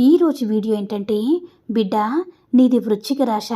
ఈరోజు వీడియో ఏంటంటే బిడ్డ నీది వృచ్చిక రాశ.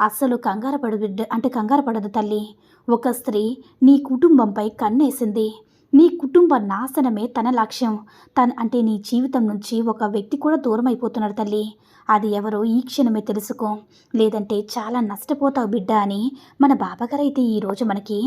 అస్సలు కంగారు పడు బిడ్డ అంటే కంగారు పడదు తల్లి. ఒక స్త్రీ నీ కుటుంబంపై కన్నేసింది. నీ కుటుంబ నాశనమే తన లక్ష్యం. తన అంటే నీ జీవితం నుంచి ఒక వ్యక్తి కూడా దూరం అయిపోతున్నారు తల్లి. అది ఎవరో ఈ క్షణమే తెలుసుకో. లేదంటే చాలా నష్టపోతావు బిడ్డ అని మన బాబాగారు అయితే ఈరోజు మనకి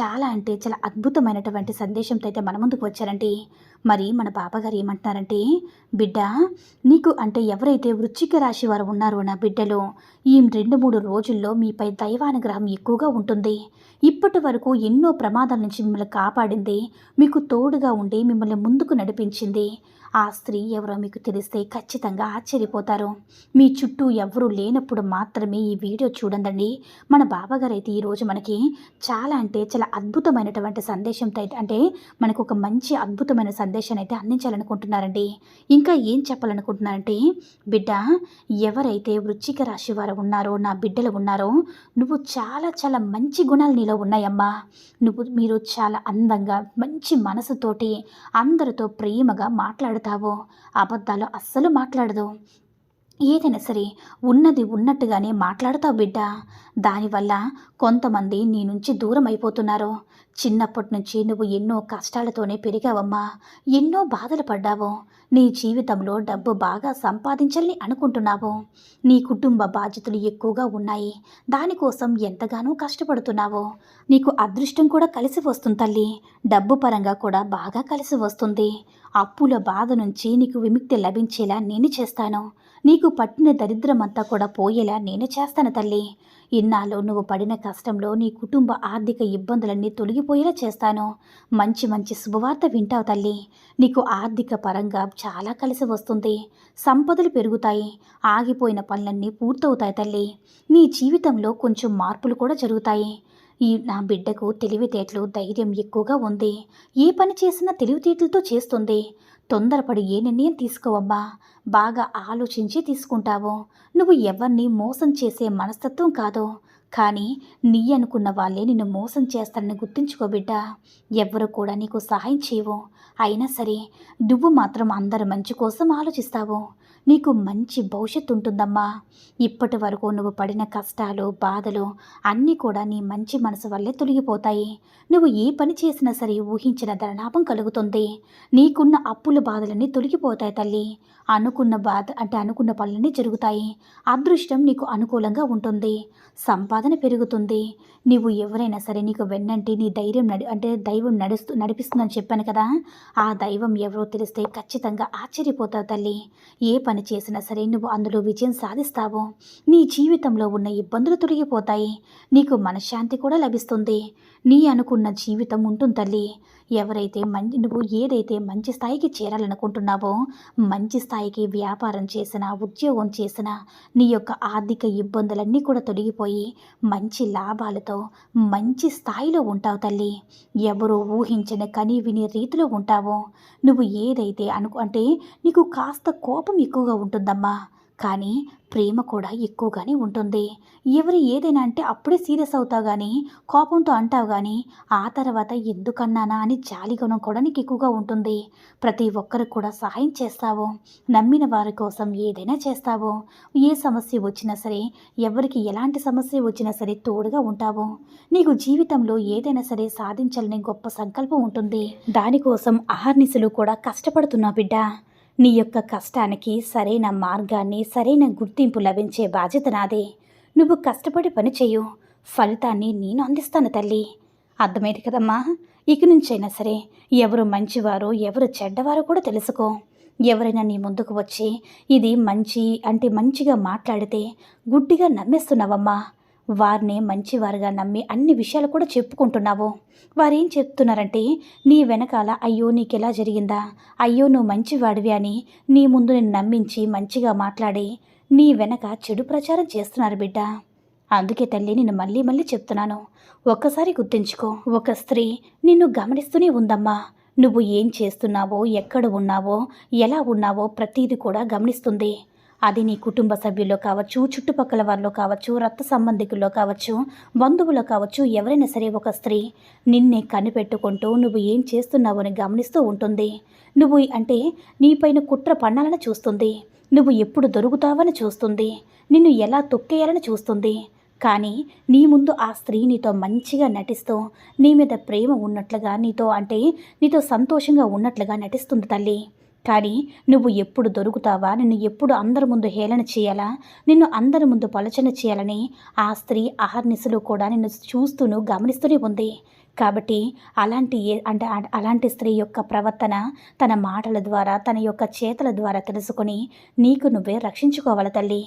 చాలా అంటే చాలా అద్భుతమైనటువంటి సందేశంతో అయితే మన ముందుకు వచ్చారండి. మరి మన బాబాగారు ఏమంటున్నారంటే బిడ్డ నీకు అంటే ఎవరైతే వృచ్చిక రాశి వారు ఉన్నారో నా బిడ్డలో ఈ రెండు మూడు రోజుల్లో మీపై దైవానుగ్రహం ఎక్కువగా ఉంటుంది. ఇప్పటి వరకు ఎన్నో ప్రమాదాల నుంచి మిమ్మల్ని కాపాడింది. మీకు తోడుగా ఉండి మిమ్మల్ని ముందుకు నడిపించింది. ఆ స్త్రీ ఎవరో మీకు తెలిస్తే ఖచ్చితంగా ఆశ్చర్యపోతారు. మీ చుట్టూ ఎవరూ లేనప్పుడు మాత్రమే ఈ వీడియో చూడండి మన బాబాగారు అయితే ఈరోజు మనకి చాలా అంటే చాలా అద్భుతమైనటువంటి సందేశంతో అయితే అంటే మనకు ఒక మంచి అద్భుతమైన సందేశాన్ని అయితే అందించాలనుకుంటున్నారండి. ఇంకా ఏం చెప్పాలనుకుంటున్నారంటే బిడ్డ ఎవరైతే వృచ్చిక రాశి వారు ఉన్నారో నా బిడ్డలు ఉన్నారో నువ్వు చాలా చాలా మంచి గుణాలు నీలో ఉన్నాయమ్మా. నువ్వు మీరు చాలా అందంగా మంచి మనసుతోటి అందరితో ప్రేమగా మాట్లాడుతావు? అబద్ధాలు అస్సలు మాట్లాడదు. ఏదైనా సరే ఉన్నది ఉన్నట్టుగానే మాట్లాడతావు బిడ్డ. దానివల్ల కొంతమంది నీ నుంచి దూరం అయిపోతున్నారు చిన్నప్పటి నుంచి నువ్వు ఎన్నో కష్టాలతోనే పెరిగావమ్మా. ఎన్నో బాధలు పడ్డావు. నీ జీవితంలో డబ్బు బాగా సంపాదించాలని అనుకుంటున్నావు. నీ కుటుంబ బాధ్యతలు ఎక్కువగా ఉన్నాయి. దానికోసం ఎంతగానో కష్టపడుతున్నావు. నీకు అదృష్టం కూడా కలిసి వస్తుంది తల్లి. డబ్బు పరంగా కూడా బాగా కలిసి వస్తుంది. అప్పుల బాధ నుంచి నీకు విముక్తి లభించేలా నేను చేస్తాను. నీకు పట్టిన దరిద్రమంతా కూడా పోయేలా నేను చేస్తాను తల్లి. ఇన్నాళ్ళు నువ్వు పడిన కష్టంలో నీ కుటుంబ ఆర్థిక ఇబ్బందులన్నీ తొలగిపోయేలా చేస్తాను. మంచి మంచి శుభవార్త వింటావు తల్లి. నీకు ఆర్థిక పరంగా చాలా కలిసి వస్తుంది. సంపదలు పెరుగుతాయి. ఆగిపోయిన పనులన్నీ పూర్తవుతాయి తల్లి. నీ జీవితంలో కొంచెం మార్పులు కూడా జరుగుతాయి. ఈ నా బిడ్డకు తెలివితేటలు ధైర్యం ఎక్కువగా ఉంది. ఏ పని చేసినా తెలివితేటలతో చేస్తుంది. తొందరపడి ఏ నిర్ణయం తీసుకోవమ్మా? బాగా ఆలోచించి తీసుకుంటావు. నువ్వు ఎవరిని మోసం చేసే మనస్తత్వం కాదు. కానీ నీ అనుకున్న వాళ్ళే నిన్ను మోసం చేస్తారని గుర్తుంచుకో బిడ్డ. ఎవ్వరు కూడా నీకు సహాయం చేయవు. అయినా సరే నువ్వు మాత్రం అందరి మంచి కోసం ఆలోచిస్తావు. నీకు మంచి భవిష్యత్తు ఉంటుందమ్మా. ఇప్పటి వరకు నువ్వు పడిన కష్టాలు బాధలు అన్నీ కూడా నీ మంచి మనసు వల్లే తొలగిపోతాయి. నువ్వు ఏ పని చేసినా సరే ఊహించిన ధనలాభం కలుగుతుంది. నీకున్న అప్పుల బాధలన్నీ తొలగిపోతాయి తల్లి. అనుకున్న బాధ అంటే అనుకున్న పనులన్నీ జరుగుతాయి. అదృష్టం నీకు అనుకూలంగా ఉంటుంది. సంపాదన పెరుగుతుంది. నువ్వు ఎవరైనా సరే నీకు వెన్నంటి నీ ధైర్యం నడి అంటే దైవం నడుస్తూ నడిపిస్తుందని చెప్పాను కదా. ఆ దైవం ఎవరో తెలిస్తే ఖచ్చితంగా ఆశ్చర్యపోతావు తల్లి. ఏ పని చేసినా సరే నువ్వు అందులో విజయం సాధిస్తావు. నీ జీవితంలో ఉన్న ఇబ్బందులు తొలగిపోతాయి. నీకు మనశ్శాంతి కూడా లభిస్తుంది. నీ అనుకున్న జీవితం ఉంటుంది తల్లి. ఎవరైతే మంచి నువ్వు ఏదైతే మంచి స్థాయికి చేరాలనుకుంటున్నావో మంచి స్థాయికి వ్యాపారం చేసినా ఉద్యోగం చేసినా నీ యొక్క ఆర్థిక ఇబ్బందులన్నీ కూడా తొలగిపోయి మంచి లాభాలతో మంచి స్థాయిలో ఉంటావు తల్లి. ఎవరో ఊహించిన కని విని రీతిలో ఉంటావో నువ్వు ఏదైతే అనుకు అంటే నీకు కాస్త కోపం ఎక్కువగా ఉంటుందమ్మా. కానీ ప్రేమ కూడా ఎక్కువగానే ఉంటుంది. ఎవరు ఏదైనా అంటే అప్పుడే సీరియస్ అవుతావు కానీ కోపంతో అంటావు కానీ ఆ తర్వాత ఎందుకన్నానా అని జాలిగుణం కూడా నీకు ఎక్కువగా ఉంటుంది. ప్రతి ఒక్కరికి కూడా సహాయం చేస్తావు. నమ్మిన వారి కోసం ఏదైనా చేస్తావు. ఏ సమస్య వచ్చినా సరే ఎవరికి ఎలాంటి సమస్య వచ్చినా సరే తోడుగా ఉంటావు. నీకు జీవితంలో ఏదైనా సరే సాధించాలని గొప్ప సంకల్పం ఉంటుంది. దానికోసం ఆహర్నిశలు కూడా కష్టపడుతున్నా బిడ్డ. నీ యొక్క కష్టానికి సరైన మార్గాన్ని సరైన గుర్తింపు లభించే బాధ్యత నాదే. నువ్వు కష్టపడి పని చేయు. ఫలితాన్ని నేను అందిస్తాను తల్లి. అర్థమైంది కదమ్మా? ఇక నుంచైనా సరే ఎవరు మంచివారో ఎవరు చెడ్డవారో కూడా తెలుసుకో. ఎవరైనా నీ ముందుకు వచ్చి ఇది మంచి అంటే మంచిగా మాట్లాడితే గుడ్డిగా నమ్మేస్తున్నావమ్మా. వారిని మంచివారుగా నమ్మి అన్ని విషయాలు కూడా చెప్పుకుంటున్నావు. వారేం చెప్తున్నారంటే నీ వెనకాల అయ్యో నీకెలా జరిగిందా? అయ్యో నువ్వు మంచివాడివి అని నీ ముందు నేను నమ్మించి మంచిగా మాట్లాడి నీ వెనక చెడు ప్రచారం చేస్తున్నారు బిడ్డ. అందుకే తల్లి నేను మళ్ళీ మళ్ళీ చెప్తున్నాను. ఒక్కసారి గుర్తుంచుకో ఒక స్త్రీ నిన్ను గమనిస్తూనే ఉందమ్మా. నువ్వు ఏం చేస్తున్నావో ఎక్కడ ఉన్నావో ఎలా ఉన్నావో ప్రతీది కూడా గమనిస్తుంది. అది నీ కుటుంబ సభ్యుల్లో కావచ్చు చుట్టుపక్కల వారిలో కావచ్చు రక్త సంబంధికుల్లో కావచ్చు బంధువులో కావచ్చు ఎవరైనా సరే ఒక స్త్రీ నిన్నే కనిపెట్టుకుంటూ నువ్వు ఏం చేస్తున్నావో అని గమనిస్తూ ఉంటుంది. నువ్వు అంటే నీపైన కుట్ర పన్నాలని చూస్తుంది. నువ్వు ఎప్పుడు దొరుకుతావని చూస్తుంది. నిన్ను ఎలా తొక్కేయాలని చూస్తుంది. కానీ నీ ముందు ఆ స్త్రీ నీతో మంచిగా నటిస్తూ నీ మీద ప్రేమ ఉన్నట్లుగా నీతో అంటే నీతో సంతోషంగా ఉన్నట్లుగా నటిస్తుంది తల్లి. కానీ నువ్వు ఎప్పుడు దొరుకుతావా? నిన్ను ఎప్పుడు అందరి ముందు హేళన చేయాలా? నిన్ను అందరి ముందు పలచన చేయాలని ఆ స్త్రీ అహర్నిశలు కూడా నిన్ను చూస్తూను గమనిస్తూనే ఉంది. కాబట్టి అలాంటి ఏ అంటే అ- అలాంటి స్త్రీ యొక్క ప్రవర్తన తన మాటల ద్వారా తన యొక్క చేతల ద్వారా తెలుసుకొని నీకు నువ్వే రక్షించుకోవాలి తల్లి?